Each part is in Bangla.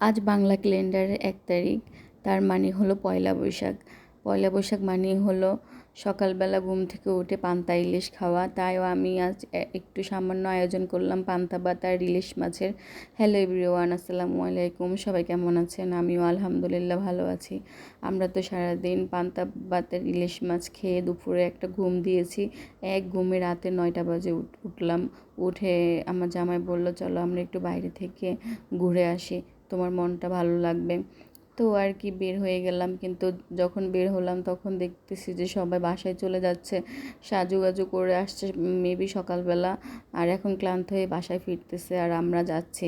আজ বাংলা ক্যালেন্ডারের এক তারিখ, তার মানে হলো পয়লা বৈশাখ। পয়লা বৈশাখ মানে হলো সকালবেলা ঘুম থেকে উঠে পান্তা ইলিশ খাওয়া। তাইও আমি আজ একটু সামান্য আয়োজন করলাম পান্তা ভাত আর ইলিশ মাছের। হ্যালো এভরিওয়ান, আসসালামু আলাইকুম। সবাই কেমন আছেন? আমিও আলহামদুলিল্লাহ ভালো আছি। আমরা তো সারাদিন পান্তা ভাতের ইলিশ মাছ খেয়ে দুপুরে একটা ঘুম দিয়েছি। এক ঘুমে রাতে নয়টা বাজে উঠ- উঠলাম। উঠে আমার জামাই বলল, চলো আমরা একটু বাইরে থেকে ঘুরে আসি। তোমার মনটা ভালো লাগবে। তো আর কি বের হয়ে গেলাম। কিন্তু যখন বের হলাম তখন দেখতেছি যে সবাই বাসায় চলে যাচ্ছে। সাজুগাজু করে আসছে মেবি সকালবেলা। আর এখন ক্লান্ত হয়ে বাসায় ফিরতেছে আর আমরা যাচ্ছি।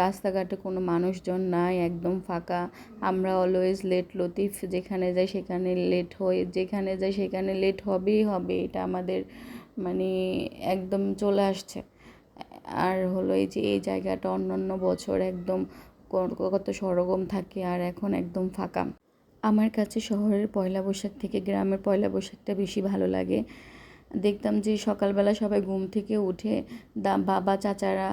রাস্তাঘাটে কোনো মানুষজন নাই, একদম ফাঁকা। আমরা অলওয়েজ লেট লতিফ। যেখানে যাই সেখানে লেট হয়ে যেখানে যাই সেখানে লেট হবেই হবে। এটা আমাদের মানে একদম চলে আসছে। আর হলো এই যে এই জায়গাটা অন্যান্য বছর একদম কত সরগম থাকে আর এখন একদম ফাঁকা। আমার কাছে শহরের পয়লা বৈশাখ থেকে গ্রামের পয়লা বৈশাখটা বেশি ভালো লাগে। দেখতাম যে সকালবেলা সবাই ঘুম থেকে উঠে দা বাবা, চাচারা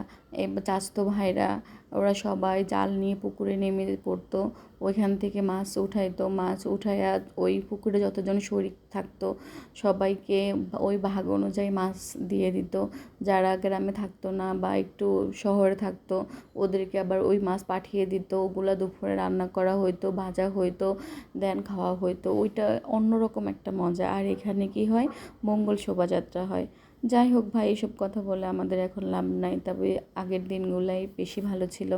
চাচতো ভাইরা ওরা সবাই জাল নিয়ে পুকুরে নেমে পড়তো। ওইখান থেকে মাছ উঠাইতো। মাছ উঠাইয়া ওই পুকুরে যতজন শরিক থাকতো, সবাইকে ওই ভাগ অনুযায়ী মাছ দিয়ে দিত। যারা গ্রামে থাকতো না বা একটু শহরে থাকতো, ওদেরকে আবার ওই মাছ পাঠিয়ে দিত। ওগুলা দুপুরে রান্না করা হইতো, ভাজা হইতো, দেন খাওয়া হইতো। ওইটা অন্যরকম একটা মজা। আর এখানে কি হয়? মঙ্গল শোভাযাত্রা হয়। যাই হোক ভাই, এসব কথা বলে আমাদের এখন লাভ নাই। তবে আগের দিনগুলাই বেশি ভালো ছিল।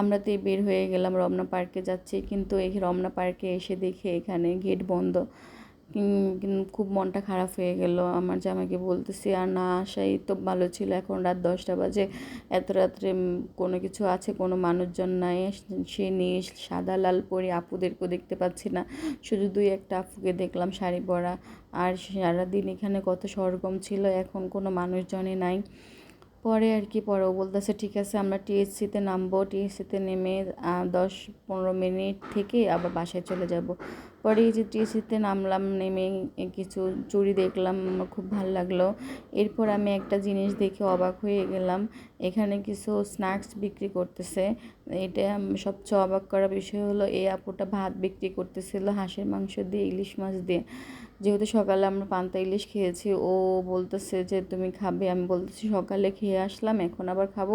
আমরা তো বের হয়ে গেলাম রমনা পার্কে যাচ্ছি, কিন্তু এই রমনা পার্কে এসে দেখে এখানে গেট বন্ধ। খুব মনটা খারাপ হয়ে গেল। আমার জামাইকে বলতেছি, আর না আসাই তো ভালো ছিল, এখন রাত দশটা বাজে। এত রাত্রে কোনো কিছু আছে? কোনো মানুষজন নাই, সে নিয়ে সাদা লাল পরে আপুদেরকেও দেখতে পাচ্ছি না। শুধু দুই একটা আপুকে দেখলাম, শাড়ি পরা। আর সারাদিন এখানে কত সরগম ছিল, এখন কোনো মানুষজনই নাই। পরে আর কি পরে ও বলতেছে, ঠিক আছে, আমরা টিএসসিতে নামবো। টিএসসিতে নেমে দশ পনেরো মিনিট থেকে আবার বাসায় চলে যাব। পরে এই যে নামলাম, নেমে কিছু চুড়ি দেখলাম, আমার খুব ভালো লাগল। এরপর আমি একটা জিনিস দেখে অবাক হয়ে গেলাম, এখানে কিছু স্ন্যাক্স বিক্রি করতেছে। এটা সবচেয়ে অবাক করা বিষয় হলো, এই আপুটা ভাত বিক্রি করতেছিল হাঁসের মাংস দিয়ে, ইলিশ মাছ দিয়ে। যেহেতু সকালে আমরা পান্তা ইলিশ খেয়েছি, ও বলতেছে যে, তুমি খাবে? আমি বলতেছি, সকালে খেয়ে আসলাম, এখন আবার খাব?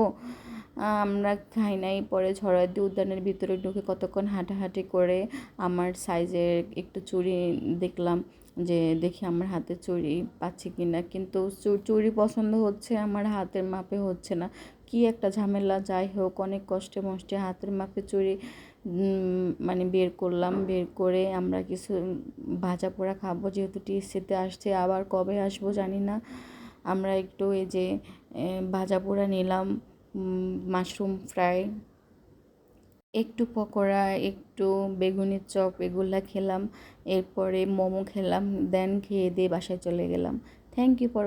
আমরা খাই নাই পরে ঝড়াদি উদ্যানের ভিতরে ঢুকে কতক্ষণ হাঁটাহাঁটি করে আমার সাইজের একটু চুড়ি দেখলাম যে দেখি আমার হাতে চুড়ি পাচ্ছি কি না। কিন্তু চু- চুড়ি পছন্দ হচ্ছে আমার হাতের মাপে হচ্ছে না। কি একটা ঝামেলা যাই হোক অনেক কষ্টে মষ্টে হাতের মাপে উম, মানে বের করলাম। বের করে আমরা কিছু ভাজা পোড়া খাব যেহেতু টিএসসিতে আসছে আবার কবে আসব জানি না। আমরা একটু এই যে ভাজা পোড়া নিলাম। মাশরুম ফ্রাই, একটু পকোড়া, একটু বেগুনের চপ এগুলা খেলাম, এরপরে মোমো খেলাম দেন খেয়ে দিয়ে বাসায় চলে গেলাম। Thank you for